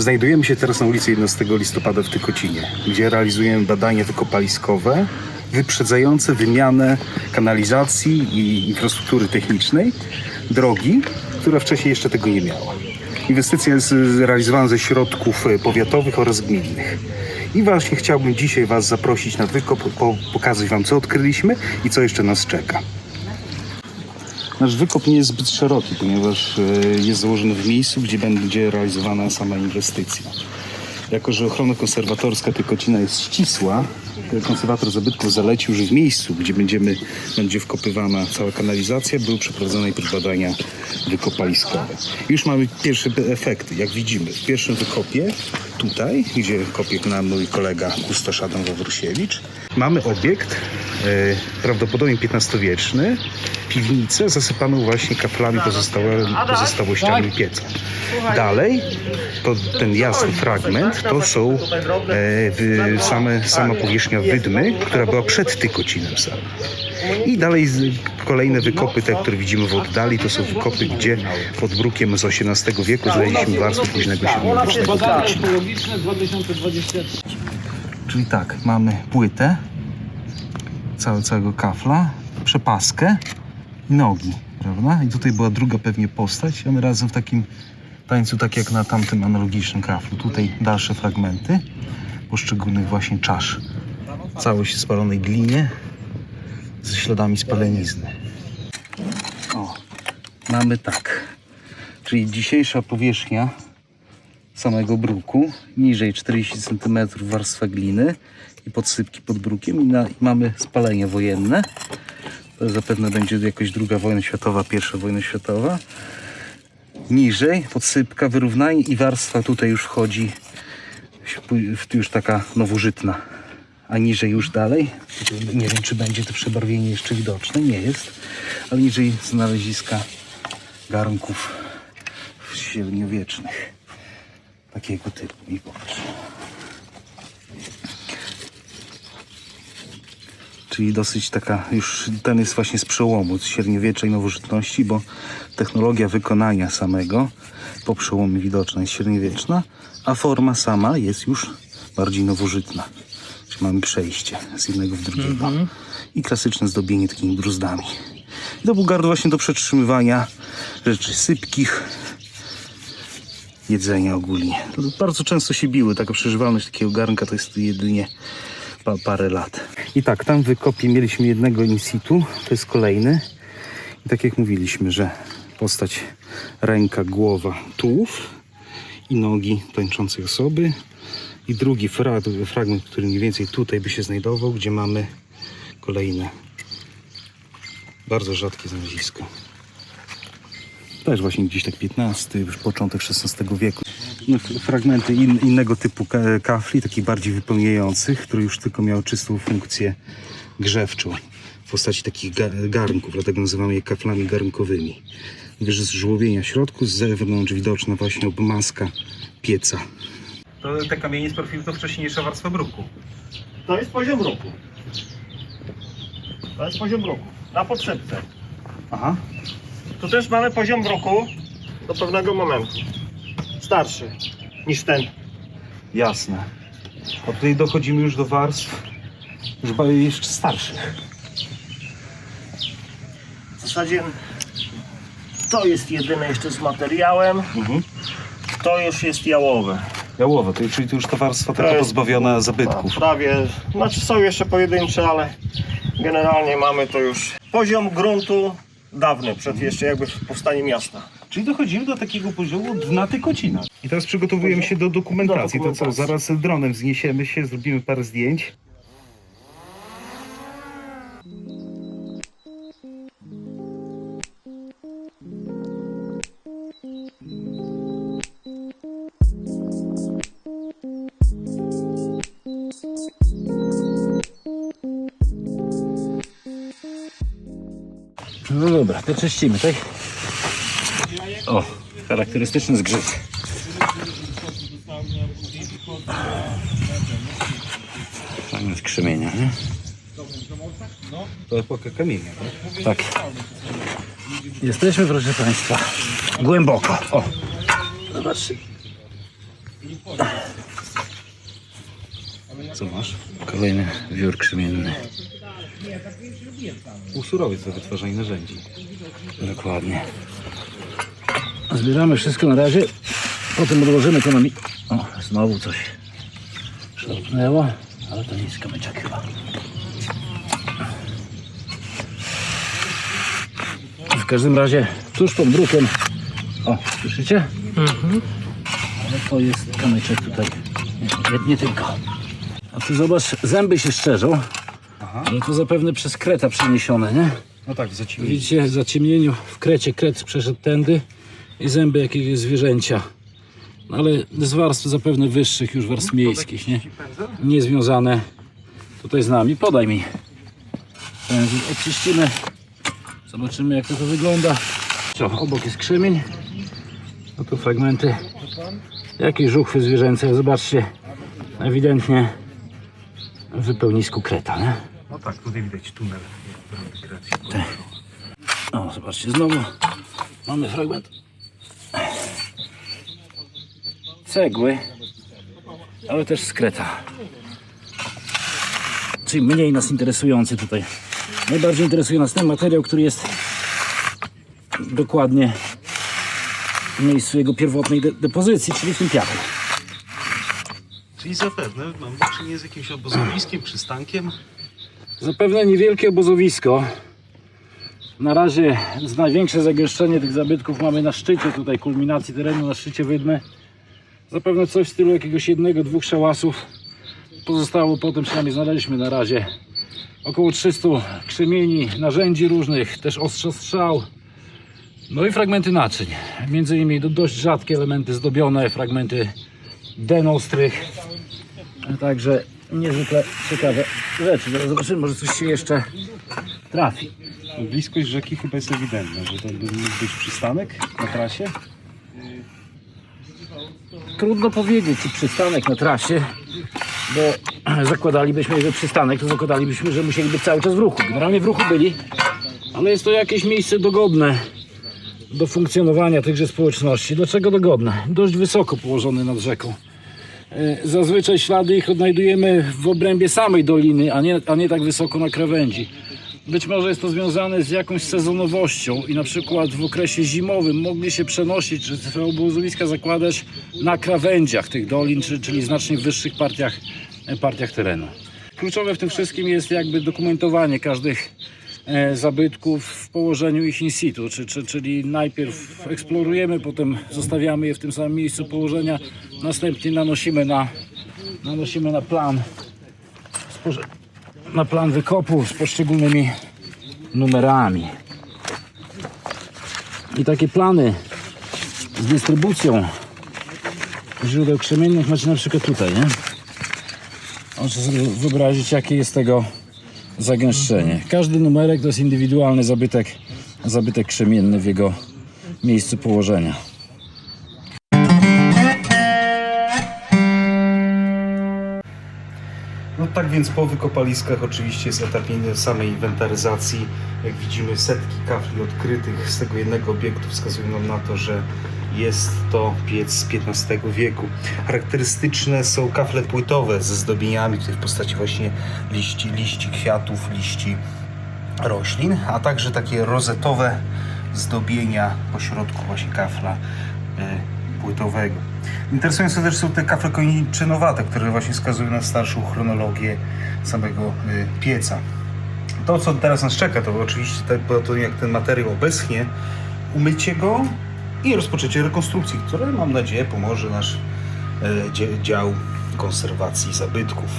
Znajdujemy się teraz na ulicy 11 listopada w Tykocinie, gdzie realizujemy badania wykopaliskowe wyprzedzające wymianę kanalizacji i infrastruktury technicznej drogi, która wcześniej jeszcze tego nie miała. Inwestycja jest realizowana ze środków y, powiatowych oraz gminnych. I właśnie chciałbym dzisiaj Was zaprosić na wykop, po, pokazać Wam co odkryliśmy i co jeszcze nas czeka. Nasz wykop nie jest zbyt szeroki, ponieważ e, jest założony w miejscu, gdzie będzie realizowana sama inwestycja. Jako, że ochrona konserwatorska Tykocina jest ścisła, e, konserwator zabytków zalecił, że w miejscu, gdzie będziemy, będzie wkopywana cała kanalizacja, były przeprowadzone najpierw badania wykopaliskowe. Już mamy pierwsze efekty, jak widzimy. W pierwszym wykopie, tutaj, gdzie kopie nam mój kolega kustosz Adam Wawrusiewicz, mamy obiekt, prawdopodobnie XV-wieczny, piwnicę zasypaną właśnie kaflami pozostałe- pozostałościami pieca. Dalej, to ten jasny fragment to są e, same, sama powierzchnia wydmy, która była przed Tykocinem samym. I dalej kolejne wykopy, te, które widzimy w oddali, to są wykopy, gdzie pod brukiem z XVIII wieku znaleźliśmy warstwy późnego średniowiecznego Badania Tykocina. ekologiczne 2023. Czyli tak, mamy płytę całe, całego kafla, przepaskę i nogi, prawda? I tutaj była druga pewnie postać, a my razem w takim tańcu, tak jak na tamtym analogicznym kaflu. Tutaj dalsze fragmenty poszczególnych właśnie czasz. Całość w spalonej glinie ze śladami spalenizny. O, mamy tak. Czyli dzisiejsza powierzchnia samego bruku, niżej 40 cm warstwa gliny i podsypki pod brukiem i, na, i mamy spalenie wojenne. To zapewne będzie jakaś druga wojna światowa, pierwsza wojna światowa. Niżej podsypka, wyrównanie i warstwa tutaj już wchodzi już taka nowożytna. A niżej już dalej, nie wiem czy będzie to przebarwienie jeszcze widoczne, nie jest, ale niżej znaleziska garnków średniowiecznych takiego typu. I popatrz. Czyli dosyć taka, już ten jest właśnie z przełomu z średniowiecza i nowożytności, bo technologia wykonania samego po przełomie widoczna jest średniowieczna, a forma sama jest już bardziej nowożytna. Czyli mamy przejście z jednego w drugiego. I klasyczne zdobienie takimi bruzdami. I to był gardło właśnie do przetrzymywania rzeczy sypkich, jedzenia ogólnie. Bardzo często się biły. Taka przeżywalność takiego garnka to jest jedynie pa, parę lat. I tak, tam w wykopie mieliśmy jednego in situ, to jest kolejny. I tak jak mówiliśmy, że postać ręka, głowa, tułów i nogi tańczącej osoby. I drugi fra fragment, który mniej więcej tutaj by się znajdował, gdzie mamy kolejne bardzo rzadkie znalezisko. Też właśnie gdzieś tak XV, już początek XVI wieku. No, fragmenty in, innego typu ka- kafli, takich bardziej wypełniających, które już tylko miały czystą funkcję grzewczą w postaci takich ga- garnków, dlatego nazywamy je kaflami garnkowymi. Wyżej z żłobienia środku, z zewnątrz widoczna właśnie obmaska pieca. To te kamienie z profilu to wcześniejsza warstwa bruku. To jest poziom roku. To jest poziom roku. Na podszepce. Aha. Tu też mamy poziom roku do pewnego momentu. Starszy niż ten. Jasne. A tutaj dochodzimy już do warstw już ba- jeszcze starszych. W zasadzie to jest jedyne jeszcze z materiałem. Mhm. To już jest jałowe. Jałowe, to, czyli to już ta warstwa taka jest- pozbawiona zabytków. Prawie, znaczy są jeszcze pojedyncze, ale generalnie mamy to już poziom gruntu dawny, przed jeszcze jakby powstaniem miasta. Czyli dochodzimy do takiego poziomu dna Tykocina. I teraz przygotowujemy się do dokumentacji. Do To co, zaraz dronem wzniesiemy się, zrobimy parę zdjęć. No dobra, to czyścimy, tak? O, charakterystyczny zgrzyt. Fragment krzymienia, nie? To epoka kamienia, tak? Tak. Jesteśmy, proszę Państwa, głęboko. O, zobaczcie. Co masz? Kolejny wiór krzemienny. Usurowiec do wytwarzania narzędzi. Dokładnie. Zbieramy wszystko na razie. Potem odłożymy to na mi... O, znowu coś szarpnęło. Ale to nic, kamyczek chyba. W każdym razie tuż pod brukiem. O, słyszycie? Ale to jest kamyczek tutaj. Nie, nie, nie tylko. A tu zobacz, zęby się szczerzą. Aha. Ale to zapewne przez kreta przeniesione, nie? No tak, zaciemnienie. Widzicie, w zaciemnieniu w krecie kret przeszedł tędy i zęby jakiegoś zwierzęcia. No ale z warstw zapewne wyższych, już warstw miejskich, nie? Nie związane tutaj z nami. Podaj mi. Pędzel Oczyścimy. Zobaczymy jak to, to wygląda. Co, obok jest krzemień. No tu fragmenty jakiejś żuchwy zwierzęcej. Zobaczcie, ewidentnie w wypełnisku kreta, nie? No tak, tutaj widać tunel. O, zobaczcie, znowu mamy fragment cegły, ale też z kreta. Czyli mniej nas interesujący tutaj. Najbardziej interesuje nas ten materiał, który jest dokładnie w miejscu jego pierwotnej de- depozycji, czyli w tym piachu. Czyli zapewne mam do czynienia z jakimś obozowiskiem, przystankiem. Zapewne niewielkie obozowisko. Na razie największe zagęszczenie tych zabytków mamy na szczycie tutaj kulminacji terenu, na szczycie Wydmy. Zapewne coś w stylu jakiegoś jednego, dwóch szałasów. Pozostało potem, przynajmniej znaleźliśmy na razie, około 300 krzemieni, narzędzi różnych, też ostrzostrzał. No i fragmenty naczyń. Między innymi do- dość rzadkie elementy zdobione, fragmenty denostrych. Także niezwykle ciekawe rzeczy. Zaraz zobaczymy, może coś się jeszcze trafi. Bliskość rzeki chyba jest ewidentna, że to mógł być przystanek na trasie. Trudno powiedzieć, czy przystanek na trasie, bo zakładalibyśmy, że przystanek, to zakładalibyśmy, że musieli być cały czas w ruchu. Generalnie w ruchu byli, ale jest to jakieś miejsce dogodne do funkcjonowania tychże społeczności. Dlaczego dogodne? Dość wysoko położone nad rzeką. E, Zazwyczaj ślady ich odnajdujemy w obrębie samej doliny, a nie, a nie tak wysoko na krawędzi. Być może jest to związane z jakąś sezonowością i na przykład w okresie zimowym mogli się przenosić, czy te obozowiska zakładać na krawędziach tych dolin, czy, czyli znacznie wyższych partiach, e, partiach terenu. Kluczowe w tym wszystkim jest jakby dokumentowanie każdych zabytków w położeniu ich in situ, czy, czy, czyli najpierw eksplorujemy, potem zostawiamy je w tym samym miejscu położenia, następnie nanosimy na, nanosimy na plan na plan wykopu z poszczególnymi numerami. I takie plany z dystrybucją źródeł krzemiennych macie na przykład tutaj, nie? Możecie sobie wyobrazić, jakie jest tego zagęszczenie. Każdy numerek to jest indywidualny zabytek, zabytek krzemienny w jego miejscu położenia. No tak więc po wykopaliskach oczywiście jest etap samej inwentaryzacji. Jak widzimy setki kafli odkrytych z tego jednego obiektu wskazują nam na to, że jest to piec z XV wieku. Charakterystyczne są kafle płytowe ze zdobieniami tutaj w postaci właśnie liści, liści kwiatów, liści roślin, a także takie rozetowe zdobienia po środku właśnie kafla y, płytowego. Interesujące też są te kafle kończynowate, które właśnie wskazują na starszą chronologię samego y, pieca. To, co teraz nas czeka, to oczywiście to, jak ten materiał obeschnie, umycie go i rozpoczęcie rekonstrukcji, które mam nadzieję pomoże nasz dzie- dział konserwacji zabytków.